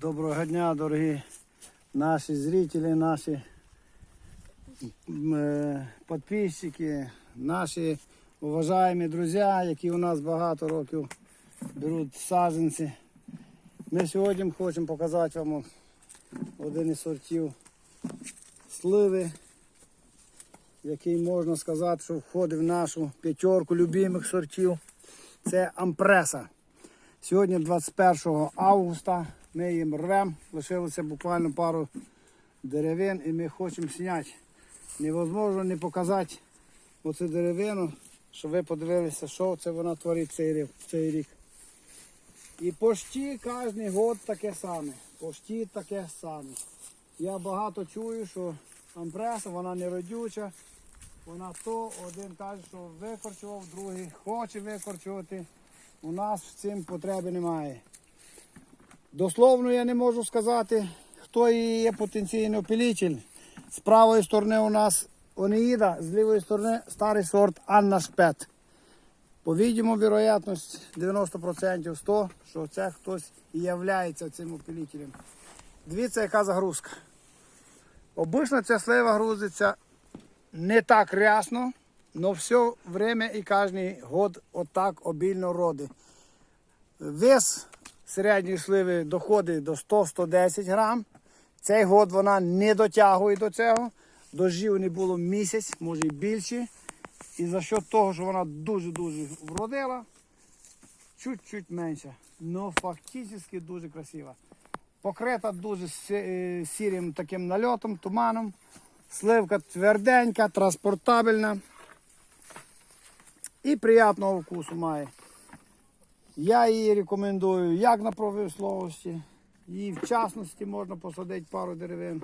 Доброго дня, дорогі наші зрителі, наші е, підписчики, наші уважаємо друзі, які у нас багато років беруть саджанці. Ми сьогодні хочемо показати вам один із сортів сливи, який можна сказати, що входить в нашу п'ятерку любимих сортів. Це ампреса. Сьогодні 21 августа ми їм рвемо, лишилося буквально пару деревин і ми хочемо зняти. Невозможно не показати оцю деревину, щоб ви подивилися, що це вона творить цей рік. Цей рік. І почти кожен год таке саме. Почти таке саме. Я багато чую, що ампреса, вона не родюча. Вона то один каже, що викорчував, другий хоче викорчувати. У нас в цим потреби немає. Дословно я не можу сказати, хто її є потенційний опілитель. З правої сторони у нас Онеїда, з лівої сторони старий сорт Анна Шпет. Вероятність 90% 100, що це хтось і являється цим опілителем. Дивіться, яка загрузка. Обично ця слива грузиться не так рясно, але все время і кожен год отак обільно роди. Вес середньої сливи доходить до 100-110 грам. Цей год вона не дотягує до цього. Дождів не було місяць, може і більше. І за що того, що вона дуже-дуже вродила, чуть-чуть менша. Ну фактично дуже красива. Покрита дуже е, сірим таким нальотом, туманом. Сливка тверденька, транспортабельна і приятного вкусу має. Я її рекомендую як на промисловості, і в частності можна посадити пару деревин.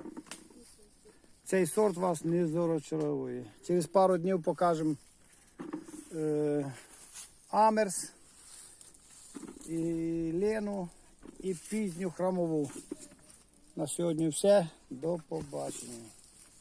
Цей сорт вас не зорочаровує. Через пару днів покажемо е, Амерс, і Лену, і пізню храмову. На сьогодні все. До побачення.